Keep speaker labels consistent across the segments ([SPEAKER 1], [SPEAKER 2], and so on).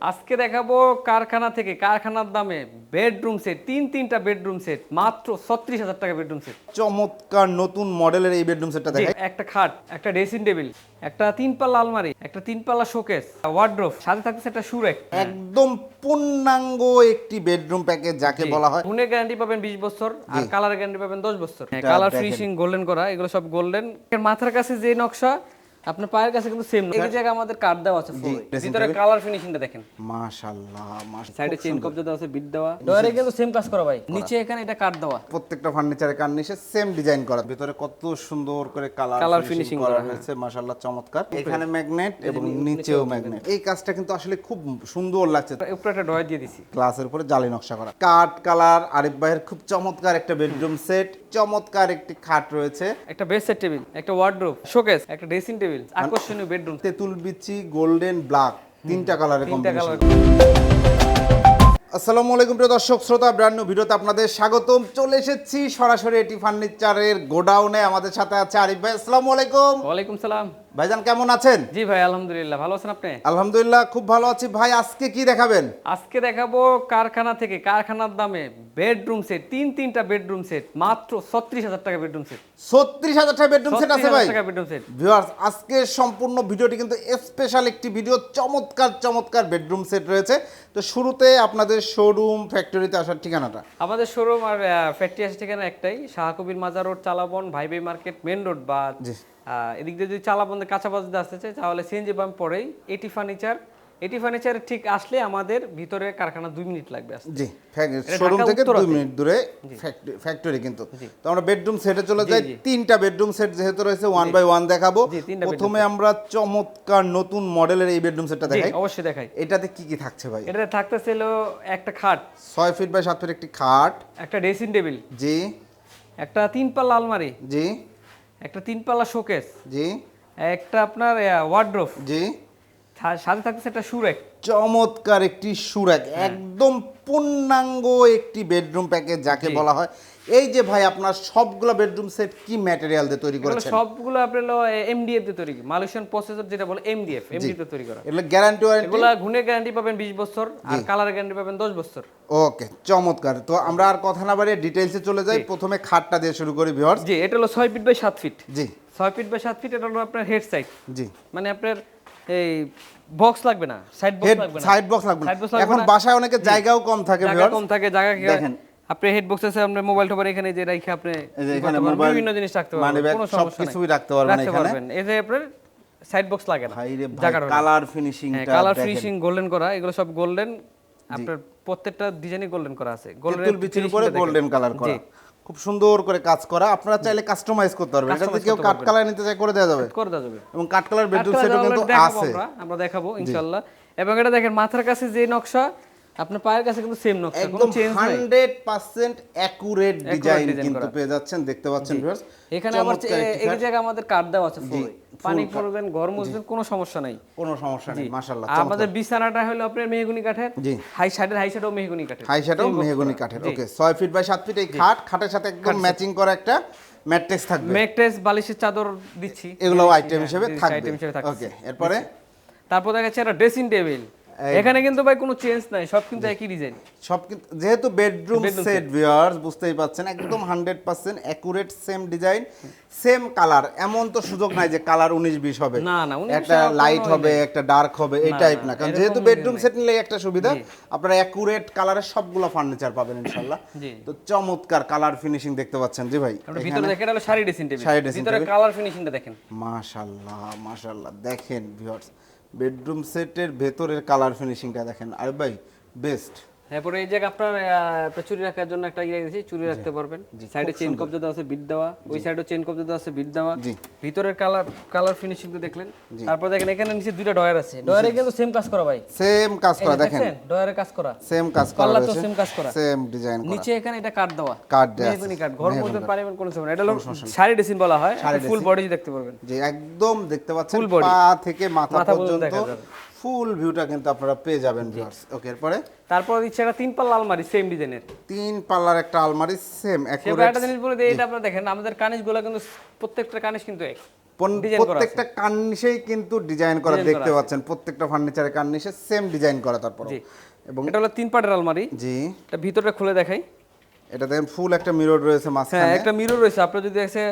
[SPEAKER 1] আজকে দেখাবো কারখানা থেকে কারখানার দামে বেডরুম সেট তিন তিনটা বেডরুম সেট মাত্র ছত্রিশ হাজার টাকা বেডরুম সেট
[SPEAKER 2] চমৎকার নতুন মডেলের এই বেডরুম সেটটা দেখাই।
[SPEAKER 1] একটা খাট একটা ড্রেসিং টেবিল একটা তিন পাল্লা আলমারি একটা তিন পাল্লা শোকেস ওয়ার্ড্রোফ সাথে থাকছে একটা সুরেক
[SPEAKER 2] একদম পূর্ণাঙ্গ একটি বেডরুম প্যাকেজ যাকে বলা হয়।
[SPEAKER 1] গুণের গ্যারান্টি পাবেন বিশ বছর আর কালার গ্যারান্টি পাবেন দশ বছর। কালার। ফিনিশিং গোল্ডেন করা এগুলো সব গোল্ডেন মাথার কাছে যে নকশা আপনার পায়ের কাছে কিন্তু সেম এই জায়গা আমাদের কার্ড দেওয়া আছে ভিতরে কালার ফিনিশিংটা দেখেন।
[SPEAKER 2] মাশাআল্লাহ মাশাআল্লাহ
[SPEAKER 1] সাইডে চেন কবজা দেওয়া আছে বিট দেওয়া। ডয়ারে কিন্তু সেম কাজ করা ভাই। নিচে এখানে এটা কাট দেওয়া।
[SPEAKER 2] প্রত্যেকটা ফার্নিচারের কার্নিশে সেম ডিজাইন করা। ভিতরে কত সুন্দর করে কালার
[SPEAKER 1] Colour
[SPEAKER 2] ফিনিশিং করা
[SPEAKER 1] হ্যাঁ।
[SPEAKER 2] হয়েছে মাশাআল্লাহ চমৎকার। এখানে ম্যাগনেট এবং নিচেও ম্যাগনেট এই কাজটা কিন্তু আসলে খুব সুন্দর লাগছে।
[SPEAKER 1] উপরে একটা ডয়ার দিয়ে দিছি।
[SPEAKER 2] গ্লাসের উপরে জালি নকশা করা। কাঠ কালার আরিফ ভাইয়ের খুব চমৎকার একটা বেডরুম সেট চমৎকার একটি খাট রয়েছে।
[SPEAKER 1] একটা বেডসেট টেবিল একটা ওয়ার্ড্রোব শোকেস একটা ড্রেসিং টেবিল আকর্ষণীয় বেডরুম
[SPEAKER 2] তেঁতুল বিচি গোল্ডেন ব্ল্যাক তিনটা
[SPEAKER 1] কালার
[SPEAKER 2] আসসালামু আলাইকুম প্রিয় দর্শক শ্রোতা ব্র্যান্ড ভিডিওতে আপনাদের স্বাগতম। চলে এসেছি সরাসরি এটি ফার্নিচারের গোডাউনে। আমাদের সাথে আছে আরিফ ভাই। আসসালামু আলাইকুম।
[SPEAKER 1] ওয়ালাইকুম সালাম।
[SPEAKER 2] ভাইজান কেমন আছেন?
[SPEAKER 1] জি ভাই আলহামদুলিল্লাহ। ভালো আছেন আপনি?
[SPEAKER 2] আলহামদুলিল্লাহ খুব ভালো আছি। ভাই আজকে কি দেখাবেন?
[SPEAKER 1] আজকে দেখাবো কারখানা থেকে। কারখানার দামে বেডরুম সেট তিন তিনটা বেডরুম সেট মাত্র ছত্রিশ হাজার টাকা বেডরুম সেট
[SPEAKER 2] ছত্রিশ হাজার টাকা বেডরুম সেট আছে ভাই?
[SPEAKER 1] টাকা বেডরুম সেট
[SPEAKER 2] ভিউয়ার্স আজকে সম্পূর্ণ ভিডিওটি কিন্তু স্পেশাল একটি ভিডিও চমৎকার চমৎকার বেডরুম সেট রয়েছে। তো শুরুতে আপনাদের শোরুম ফ্যাক্টরিতে আসার ঠিকানাটা।
[SPEAKER 1] আমাদের শোরুম আর ফ্যাক্টরি আছে ঠিকানা একটাই শাহকবির মাজার রোড চালাবন ভাইবে মার্কেট মেন রোড বা এদিক দিয়ে যদি চালাবনের কাঁচা বাজার আসতে চাই তাহলে সিএনজি পাম্প পরেই এটি ফার্নিচার এটি ফার্নিচার ঠিক আসলে আমাদের ভিতরে কারখানা দুই মিনিট লাগবে
[SPEAKER 2] জি শোরুম থেকে দুই মিনিট দূরে ফ্যাক্টরি কিন্তু। তো আমরা বেডরুম সেটে চলে যাই। তিনটা বেডরুম সেট যেহেতু রয়েছে ওয়ান বাই ওয়ান দেখাবো। প্রথমে আমরা চমৎকার নতুন মডেলের এই বেডরুম সেটটা দেখাই।
[SPEAKER 1] অবশ্যই দেখাই।
[SPEAKER 2] এটাতে কি কি থাকছে ভাই?
[SPEAKER 1] এটাতে থাকতেছিল একটা খাট।
[SPEAKER 2] ছয় ফিট বাই সাত ফিট একটি খাট।
[SPEAKER 1] একটা ড্রেসিং টেবিল
[SPEAKER 2] জি।
[SPEAKER 1] একটা তিন পাল্লা আলমারি।
[SPEAKER 2] জি।
[SPEAKER 1] একটা তিন পাল্লা শোকেস।
[SPEAKER 2] জি।
[SPEAKER 1] একটা আপনার ওয়ার্ড্রোপ
[SPEAKER 2] জি।
[SPEAKER 1] সাথে থাকতেছে একটা সুরেক।
[SPEAKER 2] চমৎকার একটি সুরাক।
[SPEAKER 1] হ্যাঁ।
[SPEAKER 2] একদম পূর্ণাঙ্গ একটি বেডরুম প্যাকেজ যাকে বলা হয়। এই যে ভাই আপনার সবগুলো বেডরুম সেট কি ম্যাটেরিয়াল দিয়ে তৈরি করেছেন?
[SPEAKER 1] সবগুলো আপনার এমডিএফ দিয়ে তৈরি মালয়েশিয়ান প্রসেসর যেটা বলে এমডিএফ এমডি তে তৈরি করা।
[SPEAKER 2] এগুলো গ্যারান্টি ওয়ারেন্টি
[SPEAKER 1] এগুলা গুণের গ্যারান্টি পাবেন 20 বছর আর কালার গ্যারান্টি পাবেন 10 বছর।
[SPEAKER 2] ওকে চমৎকার। তো আমরা আর কথা না বাড়িয়ে ডিটেইলসে চলে যাই। প্রথমে খাটটা দিয়ে শুরু করি ভিউয়ার্স
[SPEAKER 1] জি এটা হলো 6 ফিট বাই 7 ফিট
[SPEAKER 2] জি।
[SPEAKER 1] 6 ফিট বাই 7 ফিট এটা হলো আপনার হেড সাইড
[SPEAKER 2] জি।
[SPEAKER 1] মানে আপনার এই বক্স লাগবে না সাইড বক্স লাগবে না।
[SPEAKER 2] সাইড বক্স লাগবে না। এখন বাসায় অনেকে জায়গাও কম থাকে
[SPEAKER 1] জায়গা কম থাকে জায়গা
[SPEAKER 2] দেখেন।
[SPEAKER 1] আপনি হেড বক্স আছে আপনার মোবাইল টোবার এখানে যে রাখে আপনি
[SPEAKER 2] এখানে মোবাইল,
[SPEAKER 1] বিভিন্ন জিনিস রাখতে পারবেন কোনো সমস্যা নাই।
[SPEAKER 2] কিছুই রাখতে পারবেন এখানে।
[SPEAKER 1] এই যে আপনার সাইড বক্স লাগে না
[SPEAKER 2] ভাই রে ভাই
[SPEAKER 1] জায়গাটা
[SPEAKER 2] কালার ফিনিশিং
[SPEAKER 1] হ্যাঁ কালার ফিনিশিং গোল্ডেন করা এগুলো সব গোল্ডেন আপনার প্রত্যেকটা ডিজাইনই গোল্ডেন করা আছে।
[SPEAKER 2] তেঁতুল বিচির উপরে গোল্ডেন কালার করা। খুব সুন্দর করে কাজ করা। আপনারা চাইলে কাস্টমাইজ করতে পারবেন।
[SPEAKER 1] Customize
[SPEAKER 2] কেউ কাট কালার নিতে চাই করে দেওয়া যাবে।
[SPEAKER 1] করে দেওয়া যাবে।
[SPEAKER 2] এবং কাট কালার বেডরুম সেটও কিন্তু আছে।
[SPEAKER 1] আমরা আমরা দেখাবো ইনশাআল্লাহ এবং এটা দেখেন মাথার কাছে যে নকশা আপনার পায়ের কাছে কিন্তু সেম নকশা কোনো
[SPEAKER 2] একদম
[SPEAKER 1] চেঞ্জ নাই।
[SPEAKER 2] হান্ড্রেড পার্সেন্ট অ্যাকুরেট ডিজাইন কিন্তু পেয়ে যাচ্ছেন দেখতে পাচ্ছেন ভিউয়ার্স
[SPEAKER 1] এখানে আবার এই জায়গা আমাদের কাঠ দেওয়া আছে ফুল পানি পড়বেন গরম মুছবেন কোনো সমস্যা নাই।
[SPEAKER 2] কোনো সমস্যা নেই মাশাআল্লাহ
[SPEAKER 1] আমাদের বিছানাটা হলো আপনার মেহগুনি কাঠের। হাই সাইডের হাই সাইডও মেহগুনি কাঠের।
[SPEAKER 2] হাই শ্যাডো মেহগনি কাঠের ওকে 6 ফিট বাই 7 ফিট এই খাট খাটের সাথে একদম ম্যাচিং করা একটা ম্যাট্রেস থাকবে।
[SPEAKER 1] ম্যাট্রেস বালিশের চাদর দিচ্ছি।
[SPEAKER 2] এগুলো আইটেম হিসেবে থাকবে।
[SPEAKER 1] আইটেম হিসেবে থাকছে
[SPEAKER 2] ওকে এরপরে?
[SPEAKER 1] তারপর দেখা যাচ্ছে একটা ড্রেসিং টেবিল এখানে কিন্তু ভাই কোনো চেঞ্জ নাই সব কিন্তু একই ডিজাইন
[SPEAKER 2] সব কিন্তু যেহেতু বেডরুম সেট ভিউয়ার্স বুঝতেই পাচ্ছেন একদম hundred percent accurate same design same colour এমন তো সুযোগ নাই যে কালার উনিশ বিশ হবে।
[SPEAKER 1] না, না, 19
[SPEAKER 2] একটা লাইট হবে একটা ডার্ক হবে এই টাইপ না। কারণ যেহেতু বেডরুম সেট নিলে একটা সুবিধা আপনারা অ্যাকুরেট কালারের সবগুলো ফার্নিচার পাবেন ইনশাল্লাহ তো চমৎকার কালার ফিনিশিং দেখতে পাচ্ছেন। জি ভাই
[SPEAKER 1] ভিতরে দেখেন এটা হলো শাড়ি ড্রেসিং টেবিল ভিতরে কালার ফিনিশিংটা দেখেন।
[SPEAKER 2] মাশাল্লাহ মাশাল্লাহ দেখেন ভিউয়ার্স বেডরুম সেটের ভেতরের কালার ফিনিশিংটা দেখেন। আর ভাই বেস্ট
[SPEAKER 1] তারপরে এই জায়গা আপনার চুরি রাখার জন্য একটা ইয়ে দিয়েছি চুরি রাখতে পারবেন। সাইডে চেন কবজা দেওয়া আছে বিট দেওয়া। ওই সাইডে চেন কবজা দেওয়া আছে বিট দেওয়া।
[SPEAKER 2] জি।
[SPEAKER 1] ভিতরের কালার কালার ফিনিশিং তো দেখলেন। তারপর দেখেন এখানে নিচে দুইটা ডয়ার আছে। ডয়ারে কিন্তু সেম কাজ করা ভাই।
[SPEAKER 2] সেম কাজ করা দেখেন।
[SPEAKER 1] ডয়ারে কাজ করা।
[SPEAKER 2] সেম কাজ করা
[SPEAKER 1] পাল্লা তো সেম কাজ করা।
[SPEAKER 2] সেম ডিজাইন করা।
[SPEAKER 1] নিচে এখানে এটা কাট দেওয়া।
[SPEAKER 2] দেয়া আছে।
[SPEAKER 1] মেহগনি কাঠ ঘর মধ্যে পারবেন কোনো সমস্যা এটা হলো শাড়ি ড্রেসিং বলা হয়। ফুল বডি দেখতে পারবেন।
[SPEAKER 2] যে একদম দেখতে পাচ্ছেন। পা থেকে মাথা
[SPEAKER 1] পর্যন্ত।
[SPEAKER 2] ফুল ভিউটা কিন্তু আপনারা পেয়ে যাবেন ভিউয়ার্স। ওকে এরপরে?
[SPEAKER 1] তারপর দিচ্ছে একটা তিন পাল্লা আলমারি সেম ডিজাইনের
[SPEAKER 2] তিন পাল্লার একটা আলমারি সেম
[SPEAKER 1] সে
[SPEAKER 2] অ্যাকুরেট
[SPEAKER 1] একটা জিনিস বলে দিই এটা আপনারা দেখেন আমাদের কানিজগুলো কিন্তু প্রত্যেকটা কানিজ কিন্তু এক।
[SPEAKER 2] প্রত্যেকটা কার্নিশেই কিন্তু ডিজাইন করা দেখতে পাচ্ছেন। প্রত্যেকটা ফার্নিচারের কার্নিশে সেম ডিজাইন করা তারপর এবং
[SPEAKER 1] এটা হলো তিন পাটের আলমারি।
[SPEAKER 2] জি।
[SPEAKER 1] এটা ভিতরটা খুলে দেখাই।
[SPEAKER 2] এটা দেখেন ফুল একটা মিরর রয়েছে
[SPEAKER 1] হ্যাঁ একটা মিরর রয়েছে। আপনি যদি এসে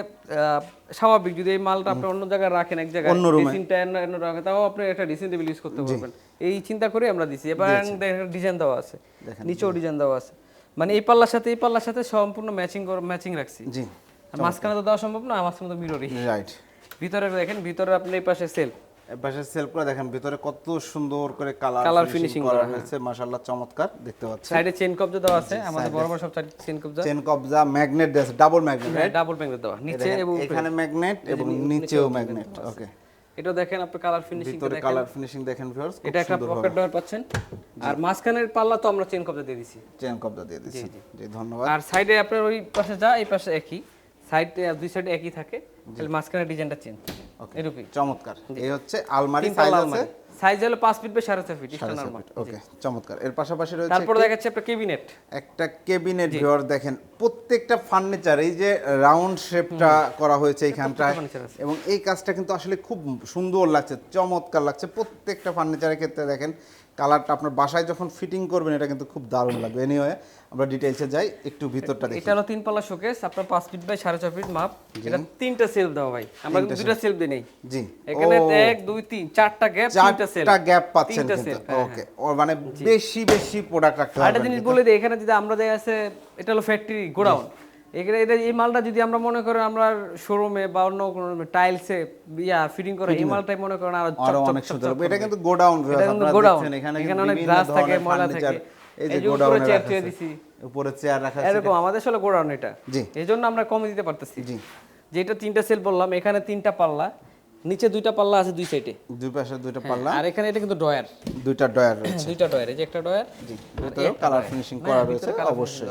[SPEAKER 1] স্বাভাবিক যদি এই মালটা আপনি অন্য জায়গায় রাখেন এক জায়গায়
[SPEAKER 2] অন্য এ।
[SPEAKER 1] ড্রেসিংটা অন্য রাখেন তাও আপনি একটা ড্রেসিং টেবিল ইউজ করতে পারবেন। এই চিন্তা করে আমরা দিছি। এবার দেখেন ডিজাইন দেওয়া আছে। নিচেও ডিজাইন দেওয়া আছে। মানে এই পাল্লার সাথে এই পাল্লার সাথে সম্পূর্ণ ম্যাচিং ম্যাচিং রাখছি।
[SPEAKER 2] জি
[SPEAKER 1] মাঝখানে তো দেওয়া সম্ভব না মাঝখানে তো মিররই
[SPEAKER 2] রাইট
[SPEAKER 1] ভিতরে দেখেন ভিতরে আপনি এই পাশে সেল
[SPEAKER 2] পাশে সেলফ করে দেখেন ভিতরে কত সুন্দর করে কালার
[SPEAKER 1] Colour
[SPEAKER 2] ফিনিশিং করা
[SPEAKER 1] হ্যাঁ।
[SPEAKER 2] হয়েছে মাশাআল্লাহ চমৎকার দেখতে পাচ্ছেন।
[SPEAKER 1] সাইডে চেন কবজা দেওয়া আছে আমাদের বড় বড় সব চেন কবজা
[SPEAKER 2] চেন কবজা ম্যাগনেট দেওয়া ডাবল ম্যাগনেট
[SPEAKER 1] ডাবল ব্যাঙ্ক দেওয়া নিচে এবং
[SPEAKER 2] এখানে ম্যাগনেট এবং নিচেও ম্যাগনেট ওকে
[SPEAKER 1] এটা দেখেন আপনি কালার ফিনিশিং
[SPEAKER 2] ভিতরে কালার ফিনিশিং দেখেন ভিউয়ার্স
[SPEAKER 1] এটা একটা পকেট ডয়ার পাচ্ছেন। আর মাঝখানের পাল্লা তো আমরা চেন কবজা দিয়ে দিছি।
[SPEAKER 2] চেন কবজা দিয়ে দিচ্ছি জি ধন্যবাদ।
[SPEAKER 1] আর সাইডে আপনার ওই পাশে যা এই পাশে একই। সাইডে দুই সাইডে একই থাকে। তাহলে মাঝখানে ডিজাইনটা চেঞ্জ এরকমই
[SPEAKER 2] চমৎকার। এই হচ্ছে আলমারি সাইজ আছে?
[SPEAKER 1] সাইজ হলো 5 ফিট বাই ফিট
[SPEAKER 2] ওকে চমৎকার। এর পাশাপাশি রয়েছে
[SPEAKER 1] তারপর দেখাচ্ছে একটা ক্যাবিনেট
[SPEAKER 2] একটা ক্যাবিনেট ভিউয়ার দেখেন প্রত্যেকটা ফার্নিচার এই যে রাউন্ড শেপটা করা হয়েছে এইখানটায় এবং এই কাজটা কিন্তু আসলে খুব সুন্দর লাগছে চমৎকার লাগছে প্রত্যেকটা ফার্নিচারের ক্ষেত্রে দেখেন। কালারটা আপনার বাসায় যখন ফিটিং করবেন এটা কিন্তু খুব দারুণ লাগবে। এনিওয়ে আমরা ডিটেইলসে যাই একটু ভিতরটা দেখি।
[SPEAKER 1] এটা হলো তিন পাল্লা শোকেস আপনার পাঁচ ফিট বাই সাড়ে ছয় ফিট মাপ। এটা তিনটা সেলফ দাও ভাই। আমরা কিন্তু দুটা সেলফ দিই নেই।
[SPEAKER 2] জি।
[SPEAKER 1] এখানে এক দুই তিন চারটা গ্যাপ তিনটা সেলফ
[SPEAKER 2] চারটা গ্যাপ পাচ্ছেন কিন্তু।
[SPEAKER 1] সেল হ্যাঁ,
[SPEAKER 2] ওকে মানে বেশি বেশি প্রোডাক্ট রাখতে
[SPEAKER 1] আরেকটা
[SPEAKER 2] পারবেন
[SPEAKER 1] জিনিস বলে দিই এখানে যদি আমরা দেখা আছে এটা হলো ফ্যাক্টরি গোডাউন এখানে এটা এই মালটা যদি আমরা মনে করি আমরা শোরুমে বা অন্য কোনো টাইলসে ইয়া ফিটিং করে এই মালটাই মনে করেন আরও
[SPEAKER 2] অনেক সুন্দর। এটা কিন্তু গোডাউন
[SPEAKER 1] এটা কিন্তু গোডাউন।
[SPEAKER 2] এখানে
[SPEAKER 1] অনেক গ্লাস থাকে ময়লা থাকে।
[SPEAKER 2] এই যে গোডাউনে
[SPEAKER 1] চেয়ার চেয়ার দিছি।
[SPEAKER 2] উপরে চেয়ার রাখা আছে।
[SPEAKER 1] এরকম আমাদের আসলে গোডাউন এটা।
[SPEAKER 2] জি।
[SPEAKER 1] এই জন্য আমরা কমে দিতে পারতেছি।
[SPEAKER 2] জি।
[SPEAKER 1] যেটা তিনটা সেল বললাম এখানে তিনটা পাল্লা নিচে দুইটা পাল্লা আছে দুই সাইডে
[SPEAKER 2] দুই পাশে দুইটা পাল্লা।
[SPEAKER 1] আর এখানে এটা কিন্তু ডয়ার
[SPEAKER 2] দুইটা ডয়ার রয়েছে।
[SPEAKER 1] দুইটা ডয়ার এই যে একটা ডয়ার
[SPEAKER 2] জি কালার ফিনিশিং করা
[SPEAKER 1] হ্যাঁ,
[SPEAKER 2] রয়েছে অবশ্যই।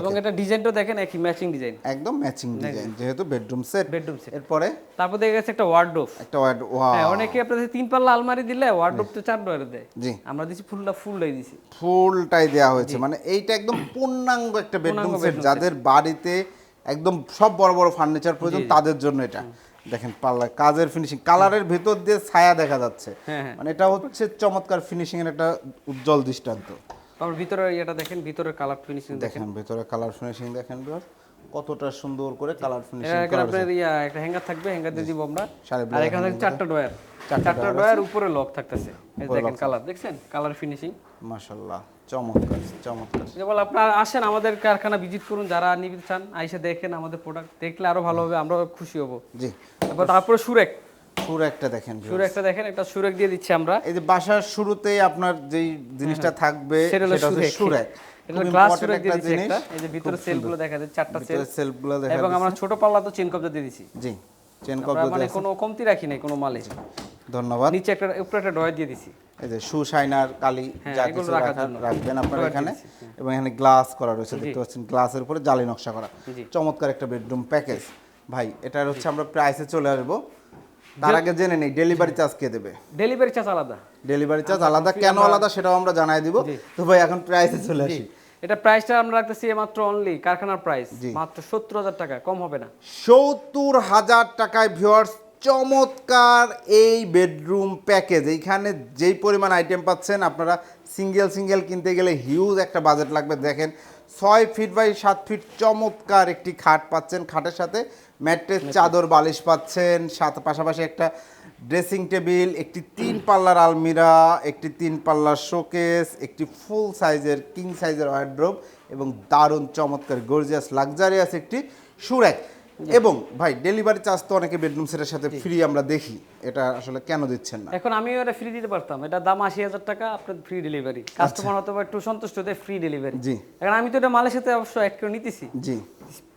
[SPEAKER 1] এবং এটা ডিজাইনটা দেখেন একই ম্যাচিং ডিজাইন
[SPEAKER 2] একদম ম্যাচিং ডিজাইন যেহেতু বেডরুম সেট
[SPEAKER 1] বেডরুম সেট
[SPEAKER 2] এরপরে?
[SPEAKER 1] তারপর দেখা গেছে একটা ওয়ার্ডরোব
[SPEAKER 2] একটা ওয়ার্ড
[SPEAKER 1] হ্যাঁ অনেকে আপনাদের তিন পাল্লা আলমারি দিলে ওয়ার্ডরোব তো চার ডয়ারে দেয়।
[SPEAKER 2] জি।
[SPEAKER 1] আমরা দিছি ফুলটা ফুলটাই দিছি।
[SPEAKER 2] ফুলটাই দেওয়া হয়েছে। মানে এইটা একদম পূর্ণাঙ্গ একটা বেডরুম সেট যাদের বাড়িতে একদম সব বড় বড় ফার্নিচার প্রয়োজন তাদের জন্য এটা। দেখেন পাল্লা কাজের ফিনিশিং কালারের ভেতর দিয়ে ছায়া দেখা যাচ্ছে।
[SPEAKER 1] হ্যাঁ হ্যাঁ।
[SPEAKER 2] মানে এটা হচ্ছে চমৎকার ফিনিশিং এর একটা উজ্জ্বল দৃষ্টান্ত।
[SPEAKER 1] তারপর ভিতরে ইয়েটা দেখেন ভিতরের কালার ফিনিশিং দেখেন।
[SPEAKER 2] ভেতরে কালার ফিনিশিং দেখেন বিয়ার কতটা সুন্দর করে কালার ফিনিশিং
[SPEAKER 1] এখানে আপনার ইয়া একটা হ্যাঙ্গার থাকবে হ্যাঙ্গার দিয়ে দিব আমরা। আর এখানে চারটা ডয়ার চারটা ডয়ার উপরে লক থাকতেছে। এই দেখেন কালার দেখছেন? কালার ফিনিশিং
[SPEAKER 2] মাশাআল্লাহ চমৎকার চমৎকার।
[SPEAKER 1] যেমন আপনারা আসেন আমাদের কারখানা ভিজিট করুন যারা নিতে চান আইসা দেখেন আমাদের প্রোডাক্ট দেখলে আরও ভালো হবে আমরা খুশি হব।
[SPEAKER 2] জি।
[SPEAKER 1] তারপর তারপরে সুরেক
[SPEAKER 2] সুর একটা দেখেন।
[SPEAKER 1] সুরেকটা দেখেন একটা সুরেক দিয়ে দিচ্ছি আমরা।
[SPEAKER 2] এই যে বাসার শুরুতেই আপনার যেই জিনিসটা থাকবে
[SPEAKER 1] সেটা
[SPEAKER 2] হচ্ছে
[SPEAKER 1] সুরেক। এটা গ্লাস সুরেক দিয়ে দিচ্ছি একটা। এই যে ভিতরে সেলগুলো দেখা যায় চারটা সেল
[SPEAKER 2] দেখা
[SPEAKER 1] এবং আমরা ছোট পাল্লা তো চেন কবজা দিয়ে দিছি
[SPEAKER 2] জি চেন কবজা
[SPEAKER 1] মানে কোনো কমতি রাখি নাই কোনো মালে
[SPEAKER 2] ধন্যবাদ।
[SPEAKER 1] নিচে একটা উপরে একটা ডয় দিয়ে দিছি।
[SPEAKER 2] এই যে শু শাইনার কালি
[SPEAKER 1] হ্যাঁ,
[SPEAKER 2] যা কিছু রাখবেন আপনারা এখানে। এবং এখানে গ্লাস করা রয়েছে দেখতে পাচ্ছেন গ্লাসের উপরে জালি নকশা করা। চমৎকার একটা বেডরুম প্যাকেজ ভাই এটার হচ্ছে আমরা প্রাইসে চলে আসব। তার আগে জেনে নেই ডেলিভারি চার্জ কে দেবে?
[SPEAKER 1] ডেলিভারি চার্জ আলাদা।
[SPEAKER 2] ডেলিভারি চার্জ আলাদা কেন আলাদা সেটাও আমরা জানাই দিব। তো ভাই এখন প্রাইসে চলে আসি।
[SPEAKER 1] এটা প্রাইসটা আমরা রাখতেছি মাত্র অনলি কারখানার প্রাইস মাত্র সত্তর হাজার টাকা কম হবে না।
[SPEAKER 2] সত্তর হাজার টাকায় ভিউয়ার্স চমৎকার এই বেডরুম প্যাকেজ এইখানে যেই পরিমাণ আইটেম পাচ্ছেন আপনারা সিঙ্গেল সিঙ্গেল কিনতে গেলে হিউজ একটা বাজেট লাগবে। দেখেন ছয় ফিট বাই সাত ফিট চমৎকার একটি খাট পাচ্ছেন। খাটের সাথে ম্যাট্রেস চাদর বালিশ পাচ্ছেন। সাথে পাশাপাশি একটা ড্রেসিং টেবিল একটি তিন পাল্লার আলমিরা একটি তিন পাল্লার শোকেস একটি ফুল সাইজের কিং সাইজের ওয়ার্ড্রোব এবং দারুণ চমৎকার গর্জিয়াস লাক্সারিয়াস একটি সুরেক এবং ভাই ডেলিভারি চার্জ তো অনেকে বেডরুম সেটের সাথে ফ্রি আমরা দেখি। এটা আসলে কেন দিচ্ছেন না?
[SPEAKER 1] এখন আমিও এটা ফ্রি দিতে পারতাম। এটা দাম আশি হাজার টাকা আপনার ফ্রি ডেলিভারি কাস্টমার হয়তো বা একটু সন্তুষ্ট হতে ফ্রি ডেলিভারি
[SPEAKER 2] জি।
[SPEAKER 1] এখন আমি তো এটা মালের সাথে অবশ্য অ্যাড করে নিতেছি।
[SPEAKER 2] জি।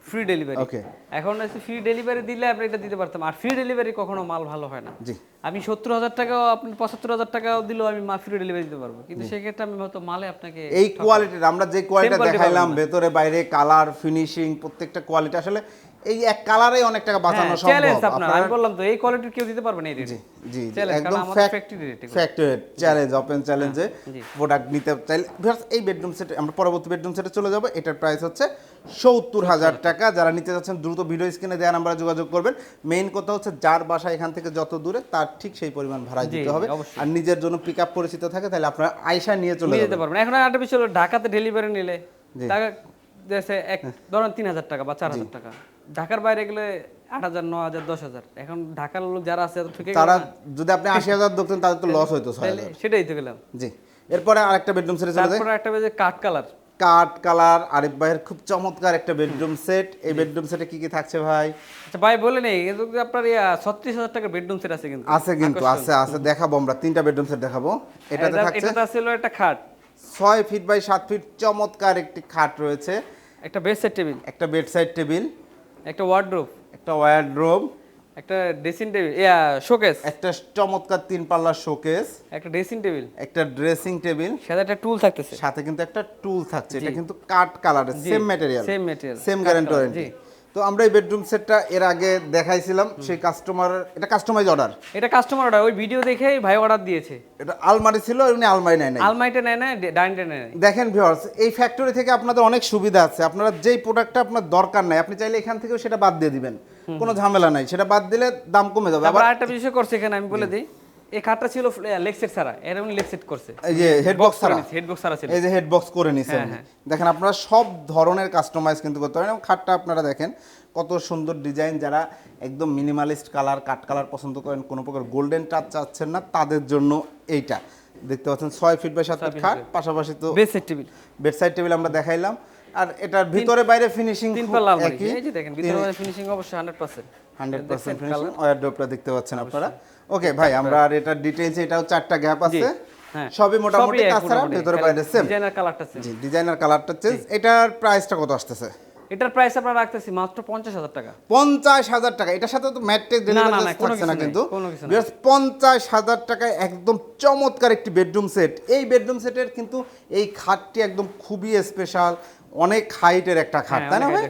[SPEAKER 1] Free delivery
[SPEAKER 2] Okay.
[SPEAKER 1] এখন ফ্রি ডেলিভারি দিলে আপনি এটা দিতে পারতাম। আর ফ্রি ডেলিভারি কখনো মাল ভালো হয় না।
[SPEAKER 2] জি।
[SPEAKER 1] আমি সত্তর হাজার টাকাও আপনি পঁচাত্তর হাজার টাকাও দিলেও আমি মা ফ্রি ডেলিভারি দিতে পারব। কিন্তু সেক্ষেত্রে আমি হয়তো মালে আপনাকে
[SPEAKER 2] এই কোয়ালিটির আমরা যে কোয়ালিটি দেখাইলাম ভেতরে বাইরে কালার ফিনিশিং প্রত্যেকটা কোয়ালিটি আসলে এই এক কালারেই অনেক টাকা বাঁচানো সম্ভব।
[SPEAKER 1] চ্যালেঞ্জ আপনার। আমি বললাম তো এই কোয়ালিটির কেউ দিতে পারবে না এই রেটে
[SPEAKER 2] জি জি একদম
[SPEAKER 1] factory rate
[SPEAKER 2] factory challenge open চ্যালেঞ্জে প্রোডাক্ট নিতে চাইলে এই বেডরুম সেট আমরা পরবর্তী বেডরুম সেটে চলে যাব এটার প্রাইস হচ্ছে সত্তর হাজার টাকা। যারা নিতে যাচ্ছেন দ্রুত ভিডিও স্ক্রিনে দেওয়া নাম্বারে যোগাযোগ করবেন। মেইন কথা হচ্ছে যার বাসা এখান থেকে যত দূরে তার ঠিক সেই পরিমাণ ভাড়া দিতে হবে। আর নিজের জন্য পিক আপ পরিচিত থাকে তাহলে আপনার আয়সা নিয়ে চলে
[SPEAKER 1] যেতে পারবেন। এখন হলো ঢাকাতে ডেলিভারি নিলে টাকা এক ধরেন তিন হাজার টাকা বা চার হাজার টাকা। ঢাকার বাইরে গেলে আট হাজার ন হাজার দশ হাজার। এখন ঢাকার লোক যারা আছে থেকে
[SPEAKER 2] তারা যদি আপনি আশি হাজার দেখতেন তাদের তো লস হইতো
[SPEAKER 1] সেটাই তো গেলাম।
[SPEAKER 2] জি। এরপরে আরেকটা বেডরুম সেটে
[SPEAKER 1] তারপরে একটা বেজে কাঠ কালার।
[SPEAKER 2] কাঠ কালার আরিফ ভাইয়ের খুব চমৎকার একটা বেডরুম সেট এই বেডরুম সেটে কি কি থাকছে ভাই?
[SPEAKER 1] আচ্ছা ভাই বলে নেই। আপনার ছত্রিশ হাজার টাকার বেডরুম সেট আছে কিন্তু।
[SPEAKER 2] আছে কিন্তু আছে আছে। দেখাবো আমরা তিনটা বেডরুম সেট দেখাবো। এটাতে
[SPEAKER 1] এটা-
[SPEAKER 2] থাকছে
[SPEAKER 1] এটাতে ছিল একটা খাট।
[SPEAKER 2] ছয় ফিট বাই সাত ফিট চমৎকার একটি খাট রয়েছে।
[SPEAKER 1] একটা বেডসেট টেবিল
[SPEAKER 2] একটা বেডসাইড টেবিল
[SPEAKER 1] একটা ওয়ার্ড্রোব
[SPEAKER 2] একটা ওয়ার্ড্রোব
[SPEAKER 1] একটা ড্রেসিং টেবিল ইয়া শোকেস
[SPEAKER 2] একটা চমৎকার তিন পাল্লা শোকেস
[SPEAKER 1] একটা ড্রেসিং টেবিল
[SPEAKER 2] একটা ড্রেসিং টেবিল
[SPEAKER 1] সাথে একটা টুল থাকতেছে।
[SPEAKER 2] সাথে কিন্তু একটা টুল থাকছে। এটা কিন্তু কাট কালারের same material
[SPEAKER 1] same material
[SPEAKER 2] same guarantee warranty. তো আমরা এই বেডরুম সেটটা এর আগে দেখাইছিলাম সেই কাস্টমার এটা কাস্টমাইজ অর্ডার
[SPEAKER 1] এটা কাস্টমার অর্ডার ওই ভিডিও দেখেই ভাই অর্ডার দিয়েছে।
[SPEAKER 2] এটা আলমারি ছিল উনি আলমারি নেয় নাই।
[SPEAKER 1] আলমাইটা নেয় না ডাইনিংটা নেয় না
[SPEAKER 2] দেখেন ভিউয়ার্স এই ফ্যাক্টরি থেকে আপনাদের অনেক সুবিধা আছে। আপনারা যেই প্রোডাক্টটা আপনার দরকার নাই আপনি চাইলে এখান থেকেও সেটা বাদ দিয়ে দিবেন। কোনো ঝামেলা নাই সেটা বাদ দিলে দাম কমে যাবে। আবার
[SPEAKER 1] আরেকটা বিষয় করছে এখানে আমি বলে দিই। এই খাটটা ছিল ছাড়া। উনি করছে।
[SPEAKER 2] এই যে হেডবক্স ছাড়া?
[SPEAKER 1] হেড বক্স ছাড়া ছিল।
[SPEAKER 2] এই যে হেডবক্স করে নিছেন
[SPEAKER 1] হ্যাঁ,
[SPEAKER 2] দেখেন আপনারা সব ধরনের কাস্টমাইজ কিন্তু করতে পারেন। এবং খাটটা আপনারা দেখেন কত সুন্দর ডিজাইন যারা একদম মিনিমালিস্ট কালার কাট কালার পছন্দ করেন কোনো প্রকার গোল্ডেন টাচ চাচ্ছেন না তাদের জন্য এইটা। দেখতে পাচ্ছেন ছয় ফিট বাই সাত ফিট খাট পাশাপাশি তো
[SPEAKER 1] বেডসেট টেবিল
[SPEAKER 2] বেডসাইড টেবিল আমরা দেখাইলাম। আর এটার ভিতরে বাইরে ফিনিশিং
[SPEAKER 1] তিন পাল্লা এই যে দেখেন ভিতরে ফিনিশিং অবশ্যই 100%
[SPEAKER 2] হান্ড্রেড পার্সেন্ট ফিনিশিং ওয়ারড্রোপটা দেখতে পাচ্ছেন আপনারা। ওকে ভাই আমরা আর এটার ডিটেইলস এটাও চারটা গ্যাপ আছে।
[SPEAKER 1] হ্যাঁ।
[SPEAKER 2] সবই মোটামুটি তাছাড়া ভেতরে বাইরে সেম
[SPEAKER 1] ডিজাইনার কালারটা সেম
[SPEAKER 2] জি ডিজাইনার কালারটা চেঞ্জ এটার প্রাইসটা কত আসতেছে?
[SPEAKER 1] এটার প্রাইস আমরা রাখতেছি মাত্র 50000 টাকা।
[SPEAKER 2] পঞ্চাশ হাজার টাকা। এটার সাথে তো
[SPEAKER 1] না,
[SPEAKER 2] ডেলিভারি থাকছে
[SPEAKER 1] কিছু
[SPEAKER 2] না কিন্তু। পঞ্চাশ হাজার টাকায় একদম চমৎকার একটি বেডরুম সেট এই বেডরুম সেটের কিন্তু এই খাটটি একদম খুবই স্পেশাল অনেক হাইটের একটা খাট
[SPEAKER 1] হ্যাঁ,
[SPEAKER 2] তাই না ভাই।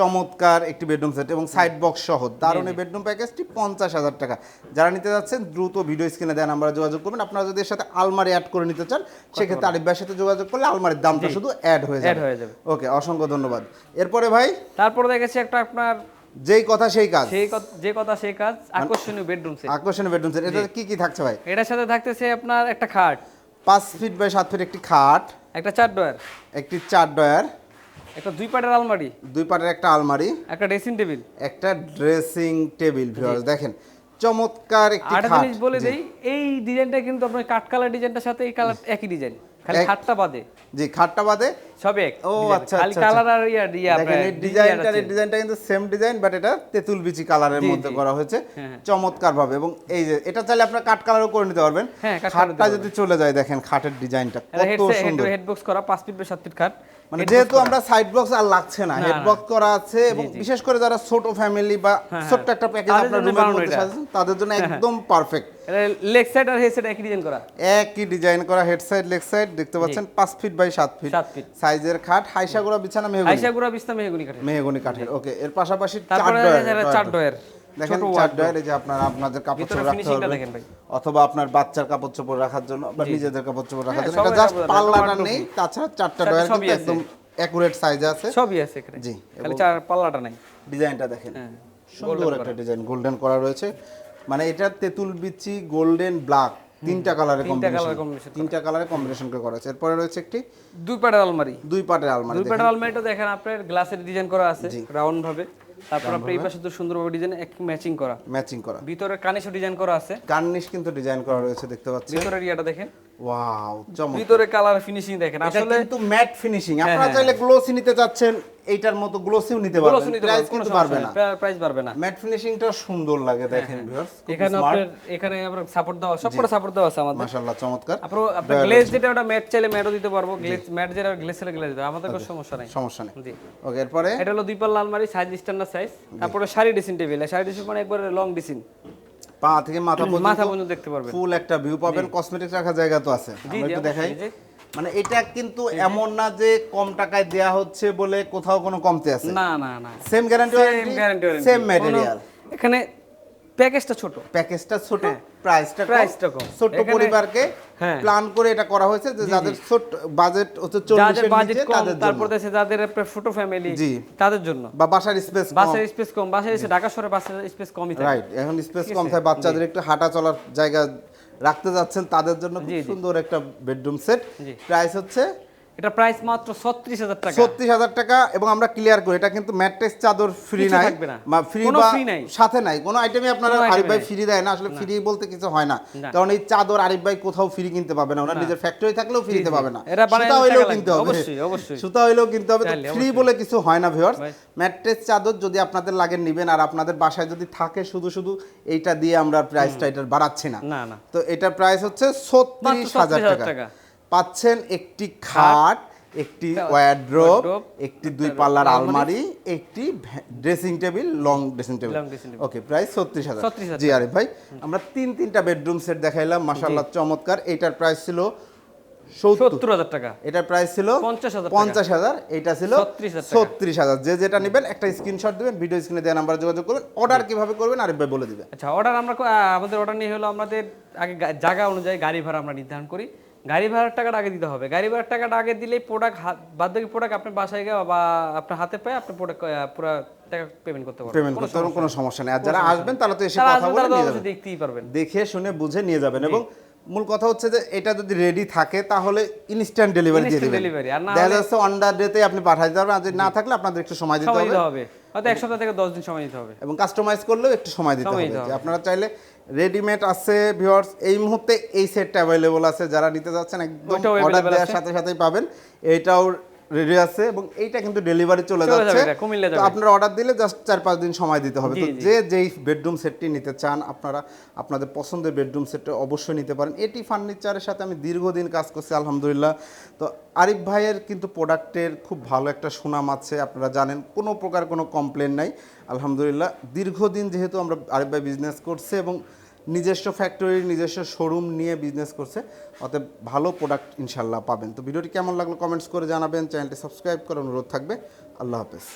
[SPEAKER 2] চমৎকার একটি বেডরুম সেট এবং সাইড বক্স সহ দারুণ এই বেডরুম প্যাকেজটি পঞ্চাশ হাজার টাকা। যারা নিতে যাচ্ছেন দ্রুত ভিডিও স্ক্রিনে দেওয়া নাম্বারে যোগাযোগ করবেন। আপনারা যদি এর সাথে আলমারি অ্যাড করে নিতে চান সেক্ষেত্রে আরিফ ভাইয়ের সাথে যোগাযোগ করলে আলমারির দামটা শুধু অ্যাড হয়ে যাবে। ওকে অসংখ্য ধন্যবাদ। এরপরে ভাই?
[SPEAKER 1] তারপরে দেখেছি একটা আপনার
[SPEAKER 2] যেই কথা সেই কাজ।
[SPEAKER 1] সেই কথা- যে কথা সেই কাজ
[SPEAKER 2] মানে
[SPEAKER 1] আকর্ষণীয় বেডরুম সেট
[SPEAKER 2] আকর্ষণীয় বেডরুম সেট এটা কি কি থাকছে ভাই?
[SPEAKER 1] এটার সাথে থাকতেছে আপনার একটা খাট।
[SPEAKER 2] পাঁচ ফিট বাই সাত ফিট একটি খাট।
[SPEAKER 1] একটা চার ডয়ার
[SPEAKER 2] একটি চার ডয়ার
[SPEAKER 1] একটা দুই পাটের আলমারি?
[SPEAKER 2] দুই পাটের একটা আলমারি
[SPEAKER 1] একটা ড্রেসিং টেবিল
[SPEAKER 2] একটা ড্রেসিং টেবিল ভিউয়ার্স দেখেন চমৎকার একটি খাট।
[SPEAKER 1] জিনিস বলে দেই এই ডিজাইনটা কিন্তু আপনার কাঠ কালার ডিজাইনটার সাথে এই কালার একই ডিজাইন খালি খাটটা বাদে।
[SPEAKER 2] জি খাটটা বাদে।
[SPEAKER 1] সব এক
[SPEAKER 2] ও আচ্ছা
[SPEAKER 1] খালি
[SPEAKER 2] আচ্ছা,
[SPEAKER 1] কালার আর ইয়া ইয়া
[SPEAKER 2] দেখেন এই ডিজাইনটা এই ডিজাইনটা কিন্তু সেম ডিজাইন বাট এটা তেঁতুল বিচি কালারের মধ্যে করা হয়েছে।
[SPEAKER 1] হ্যাঁ, হ্যাঁ।
[SPEAKER 2] চমৎকার ভাবে এবং এই যে এটা চাইলে আপনার কাট কালারও করে নিতে পারবেন।
[SPEAKER 1] হ্যাঁ,
[SPEAKER 2] খাটটা যদি চলে যায় দেখেন খাটের ডিজাইনটা কত সুন্দর।
[SPEAKER 1] হেড বক্স করা 5 ফিট বাই 7 ফিট খাট।
[SPEAKER 2] মানে যেহেতু আমরা সাইড বক্স আর লাগছে না হেড বক্স করা আছে এবং বিশেষ করে যারা ছোট ফ্যামিলি বা
[SPEAKER 1] হ্যাঁ,
[SPEAKER 2] ছোট্ট একটা প্যাকেজ আপনার রুমের মধ্যে
[SPEAKER 1] হ্যাঁ,
[SPEAKER 2] সাজাচ্ছেন তাদের জন্য একদম পারফেক্ট
[SPEAKER 1] লেগ সাইড আর হেড সাইড একই ডিজাইন করা।
[SPEAKER 2] একই ডিজাইন করা হেড সাইড লেগ সাইড দেখতে পাচ্ছেন পাঁচ ফিট বাই সাত ফিট
[SPEAKER 1] সাত feet।
[SPEAKER 2] সাইজের খাট হাইসাগুড়া বিছানা মেহগনি।
[SPEAKER 1] আইসা গুড়া বিস্তা মেহগুনি কাঠের।
[SPEAKER 2] মেহগনি কাঠের ওকে এর পাশাপাশি চার ডয়ার
[SPEAKER 1] চার ডয়ার
[SPEAKER 2] দেখেন চার
[SPEAKER 1] wardrobe।
[SPEAKER 2] ডয়ার এই যে আপনার আপনাদের কাপড় চোপড় রাখতে হবে অথবা আপনার বাচ্চার কাপড় চোপড় রাখার জন্য বা নিজেদের কাপড় চোপড় রাখার
[SPEAKER 1] হ্যাঁ,
[SPEAKER 2] জন্য। এটা জাস্ট পাল্লাটা নেই। তাছাড়া চারটা ডয়ার কিন্তু একদম অ্যাকুরেট সাইজ আছে।
[SPEAKER 1] সবই আছে এখানে।
[SPEAKER 2] জি,
[SPEAKER 1] খালি চার পাল্লাটা নাই।
[SPEAKER 2] ডিজাইনটা দেখেন।
[SPEAKER 1] হ্যাঁ,
[SPEAKER 2] সুন্দর একটা ডিজাইন গোল্ডেন করা রয়েছে। মানে এটা তেঁতুল বিচি গোল্ডেন ব্ল্যাক তিনটা কালারে কম্বিনেশন তিনটা কালারে কম্বিনেশন করে করা আছে এরপরে রয়েছে একটি
[SPEAKER 1] দুই পাটের আলমারি।
[SPEAKER 2] দুই পাটের আলমারি
[SPEAKER 1] দুই পাটের আলমারিটা দেখেন আপনার গ্লাসের ডিজাইন করা আছে রাউন্ড ভাবে। তারপর আপনার এই পাশে তো সুন্দরভাবে ডিজাইন এক ম্যাচিং করা।
[SPEAKER 2] ম্যাচিং করা।
[SPEAKER 1] ভিতরে কানেশও ডিজাইন করা আছে।
[SPEAKER 2] কার্নিশ কিন্তু ডিজাইন করা রয়েছে দেখতে পাচ্ছেন।
[SPEAKER 1] ভিতরের ইয়াটা দেখেন।
[SPEAKER 2] ওয়াও চমৎকার।
[SPEAKER 1] ভিতরে কালার ফিনিশিং দেখেন আসলে
[SPEAKER 2] কিন্তু ম্যাট ফিনিশিং আপনারা
[SPEAKER 1] হ্যাঁ,
[SPEAKER 2] চাইলে গ্লোসি নিতে চাচ্ছেন এইটার মতো গ্লোসিও নিতে পারবেন। প্রাইস কিন্তু পারবে না।
[SPEAKER 1] প্রাইস বাড়বে না।
[SPEAKER 2] ম্যাট ফিনিশিংটা সুন্দর লাগে দেখেন ভিউয়ার্স
[SPEAKER 1] এখানে আপনার এখানে আপনার সাপোর্ট সবকটা সাপোর্ট আছে আমাদের।
[SPEAKER 2] মাশাআল্লাহ চমৎকার।
[SPEAKER 1] আপনার গ্লেজ যেটা ওটা ম্যাট চাইলে ম্যাটও দিতে পারব। গ্লেজ ম্যাট যেটা গ্লেজ চাইলে গ্লেজ দেবে আমাদের কোনো সমস্যা নাই।
[SPEAKER 2] সমস্যা নেই।
[SPEAKER 1] জি।
[SPEAKER 2] ওকে এরপরে?
[SPEAKER 1] এটা হলো দুই পাল্লা আলমারি সাইজ স্ট্যান্ডার্ড সাইজ তারপরে sari dressing table sari dressing মানে একবারে লং ডিসিন
[SPEAKER 2] পা থেকে মাথা
[SPEAKER 1] মাথা
[SPEAKER 2] পর্যন্ত
[SPEAKER 1] পর্যন্ত দেখতে পারবেন।
[SPEAKER 2] ফুল একটা ভিউ পাবেন। কসমেটিক্স রাখার জায়গা তো আছে। আমরা একটু দেখাই। মানে এটা কিন্তু এমন না যে কম টাকায় দেয়া হচ্ছে বলে কোথাও কোনো কমতে আছে।
[SPEAKER 1] না না না।
[SPEAKER 2] Same guarantee
[SPEAKER 1] same guarantee
[SPEAKER 2] same material
[SPEAKER 1] এখানে প্যাকেজটা ছোট।
[SPEAKER 2] প্যাকেজটা ছোট প্রাইসটা
[SPEAKER 1] প্রাইসটা কম।
[SPEAKER 2] ছোট পরিবারকে
[SPEAKER 1] হ্যাঁ।
[SPEAKER 2] প্ল্যান করে এটা করা হয়েছে যে যাদের ছোট বাজেট হচ্ছে
[SPEAKER 1] যাদের
[SPEAKER 2] চল্লিশের
[SPEAKER 1] বাজেট
[SPEAKER 2] নিচে তাদের জন্য।
[SPEAKER 1] তারপর দেশে যাদের ছোট ফ্যামিলি
[SPEAKER 2] জি।
[SPEAKER 1] তাদের জন্য।
[SPEAKER 2] বা বাসার স্পেস
[SPEAKER 1] বাসার স্পেস কম বাসার এসে ঢাকা শহরে বাসার স্পেস কমই থাকে।
[SPEAKER 2] রাইট এখন স্পেস কম থাকে বাচ্চাদের একটু হাঁটা চলার জায়গা রাখতে যাচ্ছেন তাদের জন্য খুব সুন্দর একটা বেডরুম সেট প্রাইস হচ্ছে
[SPEAKER 1] এটা প্রাইস মাত্র ছত্রিশ হাজার টাকা।
[SPEAKER 2] ছত্রিশ হাজার টাকা এবং আমরা ক্লিয়ার করি এটা কিন্তু ম্যাট্রেস চাদর ফ্রি নাই ফ্রি বা সাথে নাই। কোনো আইটেমই আপনারা আরিফ ভাই ফ্রি দেয় না আসলে ফ্রি বলতে কিছু হয় না। কারণ এই চাদর আরিফ ভাই কোথাও ফ্রি কিনতে পাবে না ওনার নিজের ফ্যাক্টরি থাকলেও ফ্রিতে। পাবে না। সুতা হইলেও কিনতে হবে।
[SPEAKER 1] অবশ্যই, অবশ্যই।
[SPEAKER 2] সুতা হইলেও কিনতে হবে। ফ্রি বলে কিছু হয় না ভিউয়ার্স ম্যাট্রেস চাদর যদি আপনাদের লাগে নেবেন আর আপনাদের বাসায় যদি থাকে শুধু শুধু এইটা দিয়ে আমরা প্রাইসটা এটার বাড়াচ্ছি না।
[SPEAKER 1] না
[SPEAKER 2] তো এটার প্রাইস হচ্ছে ছত্রিশ
[SPEAKER 1] মাত্র
[SPEAKER 2] হাজার
[SPEAKER 1] 36,000
[SPEAKER 2] টাকা।
[SPEAKER 1] টাকা।
[SPEAKER 2] পাচ্ছেন একটি খাট একটি ওয়ার্ড্রোপ একটি দুই পাল্লার
[SPEAKER 1] আলমারি,
[SPEAKER 2] আলমারি একটি dressing table long dressing table. Okay price ছত্রিশ হাজার। জি আরিফ ভাই আমরা তিন তিনটা বেডরুম সেট দেখাইলাম মাসাল্লাহ চমৎকার। এটার প্রাইস ছিল সত্তর।
[SPEAKER 1] হাজার টাকা।
[SPEAKER 2] এটার প্রাইস ছিল
[SPEAKER 1] 50,000 টাকা।
[SPEAKER 2] পঞ্চাশ হাজার এটা ছিল
[SPEAKER 1] 36,000
[SPEAKER 2] ছত্রিশ হাজার। যে যেটা নেবেন একটা স্ক্রিনশট দিবেন ভিডিও স্ক্রিনে দেওয়া নাম্বারে যোগাযোগ করবেন। অর্ডার কীভাবে করবেন আরিফ ভাই বলে দিবেন।
[SPEAKER 1] আচ্ছা অর্ডার আমরা আমাদের অর্ডার নিয়ে হলো আমাদের আগে জায়গা অনুযায়ী গাড়ি ভাড়া আমরা নির্ধারণ করি। গাড়ি ভাড়ার টাকাটা আগে দিতে হবে। গাড়ি ভাড়ার টাকাটা আগে দিলেই প্রোডাক্ট বাদ বাকি প্রোডাক্ট আপনার বাসায় গিয়ে বা আপনার হাতে পায় আপনি প্রোডাক্ট পুরো টাকা পেমেন্ট করতে পারবেন।
[SPEAKER 2] পেমেন্ট করতে পারবেন কোনো সমস্যা নেই। আর যারা আসবেন তারা তো এসে কথা বলে নিয়ে যাবেন।
[SPEAKER 1] দেখতেই পারবেন।
[SPEAKER 2] দেখে শুনে বুঝে নিয়ে যাবেন এবং মূল কথা হচ্ছে যে এটা যদি রেডি থাকে তাহলে ইনস্ট্যান্ট ডেলিভারি দিয়ে দিবেন।
[SPEAKER 1] delivery, আর না
[SPEAKER 2] দেখা যাচ্ছে অন দ্য ডেতে আপনি পাঠাই দিতে পারবেন আর যদি না থাকলে আপনাদের একটু সময় দিতে হবে।
[SPEAKER 1] দিতে হবে। হয়তো এক সপ্তাহ থেকে দশ দিন সময় দিতে হবে।
[SPEAKER 2] এবং কাস্টমাইজ করলেও একটু সময় দিতে হবে। আপনারা চাইলে রেডিমেড আছে ভিউয়ার্স এই মুহূর্তে এই সেটটা অ্যাভেলেবল আছে যারা নিতে যাচ্ছেন একদম অর্ডার দেওয়ার সাথে সাথেই পাবেন। এইটাও রেডি আছে এবং এইটা কিন্তু ডেলিভারি চলে যাচ্ছে। তো আপনারা অর্ডার দিলে জাস্ট চার পাঁচ দিন সময় দিতে হবে। তো। যে যেই বেডরুম সেটটি নিতে চান আপনারা আপনাদের পছন্দের বেডরুম সেটটা অবশ্যই নিতে পারেন। এটি ফার্নিচারের সাথে আমি দীর্ঘদিন কাজ করছি আলহামদুলিল্লাহ। তো আরিফ ভাইয়ের কিন্তু প্রোডাক্টের খুব ভালো একটা সুনাম আছে আপনারা জানেন। কোনো প্রকার কোনো কমপ্লেন নাই। আলহামদুলিল্লাহ। দীর্ঘদিন যেহেতু আমরা আরিফ ভাই বিজনেস করছে এবং নিজস্ব ফ্যাক্টরি নিজস্ব শোরুম নিয়ে বিজনেস করছে। অতএব ভালো প্রোডাক্ট ইনশাল্লাহ পাবেন। তো ভিডিওটি কেমন লাগল কমেন্টস করে জানাবেন। চ্যানেলটি সাবস্ক্রাইব করার অনুরোধ থাকবে। আল্লাহ হাফেজ।